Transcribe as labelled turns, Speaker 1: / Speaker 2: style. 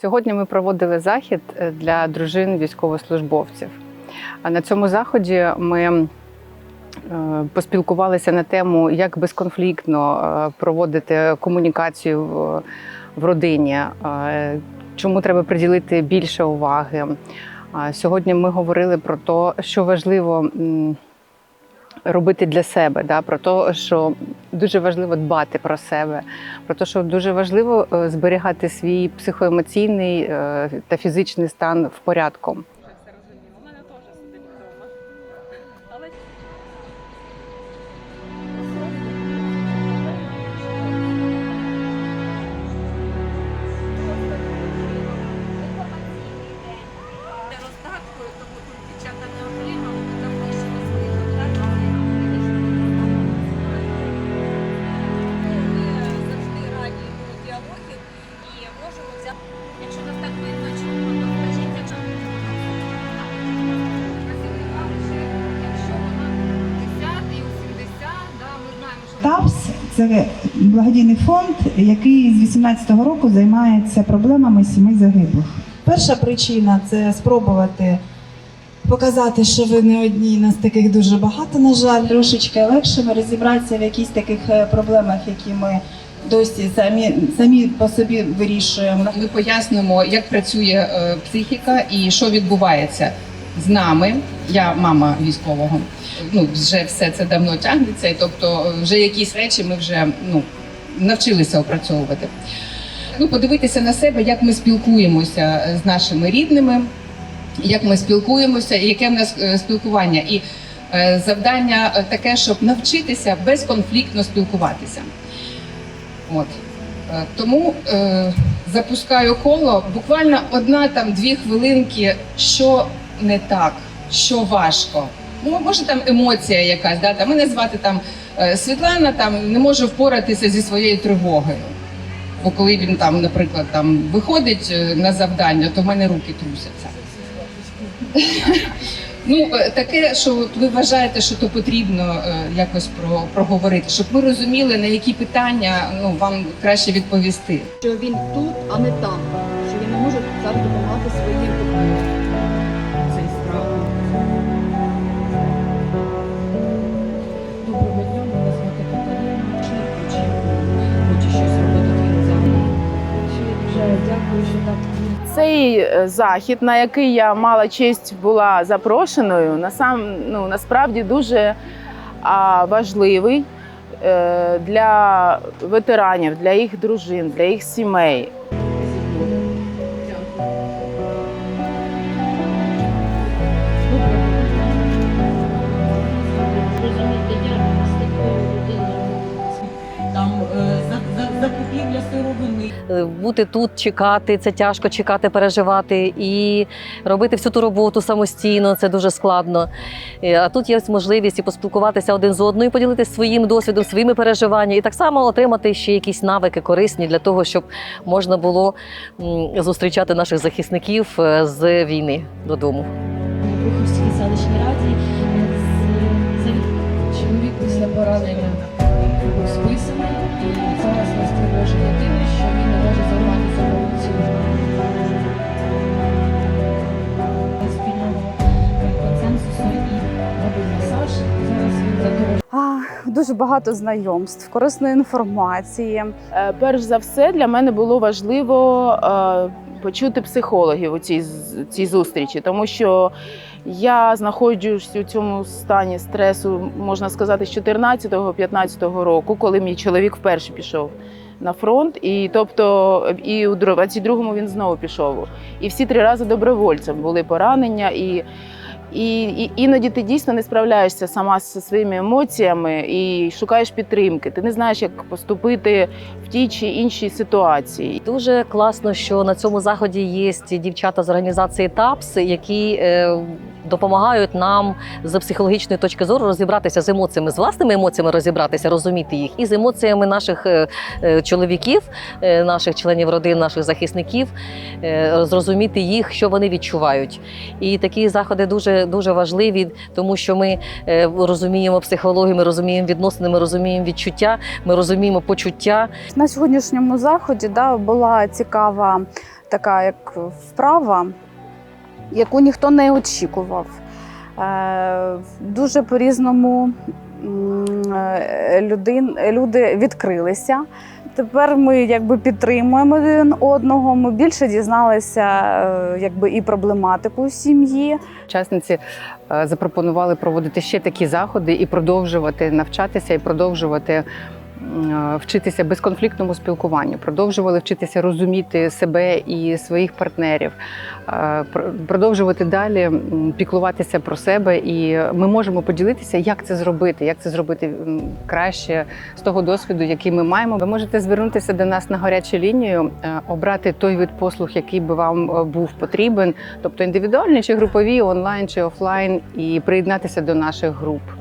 Speaker 1: Сьогодні ми проводили захід е, для дружин військовослужбовців. А на цьому заході ми е, поспілкувалися на тему, як безконфліктно е, проводити комунікацію в, родині, чому треба приділити більше уваги. Сьогодні ми говорили про те, що важливо робити для себе, да, про те, що дуже важливо дбати про себе, про те, що дуже важливо е, зберігати свій психоемоційний е, та фізичний стан в порядку.
Speaker 2: Це благодійний фонд, який з 18-го року займається проблемами сімей загиблих.
Speaker 3: Перша причина це спробувати показати, що ви не одні, нас таких дуже багато, на жаль. Трошечки легше розібратися в якісь таких е, проблемах, які ми досі самі, самі по собі вирішуємо.
Speaker 4: Ми пояснимо, як працює е, психіка і що відбувається з нами. Я мама військового. Ну вже все це давно тягнеться, тобто е, вже якісь речі ми вже ну навчилися опрацьовувати. Ну, подивитися на себе, як ми спілкуємося е, з нашими рідними, як ми спілкуємося, і яке в нас е, спілкування. І завдання таке, щоб навчитися безконфліктно спілкуватися. От. Тому е, запускаю коло буквально одна там дві хвилинки, що не так, що важко. Ну, може там емоція якась, да? там мене звати там е, Світлана, там не може впоратися зі своєю тривогою. Бо коли він там, наприклад, там виходить е, на завдання, то в мене руки трусяться. Ну, е, таке, що от ви вважаєте, що то потрібно якось про, проговорити, щоб ми розуміли, на які питання ну, вам краще відповісти.
Speaker 5: що він тут, а не там, що він не може зараз допомагати своїм Цей
Speaker 6: е, захід, на який я мала честь була запрошеною, насам, ну, насправді дуже важливий е, для ветеранів, для їх дружин, для їх сімей.
Speaker 7: там е, за- за- закупівля сировини.
Speaker 8: Е, бути тут, чекати, це тяжко чекати, переживати і робити всю ту роботу самостійно, це дуже складно. Е, А тут є можливість і поспілкуватися один з одною, поділитися своїм досвідом, своїми переживаннями, і так само отримати ще якісь навики корисні для того, щоб можна було зустрічати наших захисників е, з війни додому.
Speaker 9: Бухівській селищній раді чоловік після поранення зараз нас тривожить єдине, що він не може займатися вулицею. Спільного консенсусу і робив масаж. Зараз він задоволений.
Speaker 10: Дуже багато знайомств, корисної інформації.
Speaker 6: Е, Перш за все, для мене було важливо е, почути психологів у цій, з- цій зустрічі, тому що я знаходжусь у цьому стані стресу, можна сказати, з 14-15 року, коли мій чоловік вперше пішов на фронт, і тобто і у 22-му він знову пішов. І всі три рази добровольцем були поранення і. І, і іноді ти дійсно не справляєшся сама зі своїми емоціями і шукаєш підтримки. Ти не знаєш, як поступити в тій чи іншій ситуації.
Speaker 8: Дуже класно, що на цьому заході є дівчата з організації ТАПС, які е, допомагають нам з психологічної точки зору розібратися з емоціями, з власними емоціями розібратися, розуміти їх, і з емоціями наших е, е, чоловіків, е, наших членів родин, наших захисників, зрозуміти їх, що вони відчувають. І такі заходи дуже дуже важливі, тому що ми розуміємо психологію, ми розуміємо відносини, ми розуміємо відчуття, ми розуміємо почуття.
Speaker 10: На сьогоднішньому заході да, була цікава така як вправа, яку ніхто не очікував. Е, Дуже по-різному е, люди відкрилися. Тепер ми якби підтримуємо один одного. Ми більше дізналися е, якби і проблематику сім'ї.
Speaker 1: Учасниці запропонували проводити ще такі заходи і продовжувати навчатися, і продовжувати вчитися безконфліктному спілкуванню, продовжували вчитися розуміти себе і своїх партнерів, е, продовжувати далі піклуватися про себе. І ми можемо поділитися, як це зробити, як це зробити краще з того досвіду, який ми маємо. Ви можете звернутися до нас на гарячу лінію, е, обрати той вид послуг, який би вам е, був потрібен тобто індивідуальні чи групові, онлайн чи офлайн, і приєднатися до наших груп.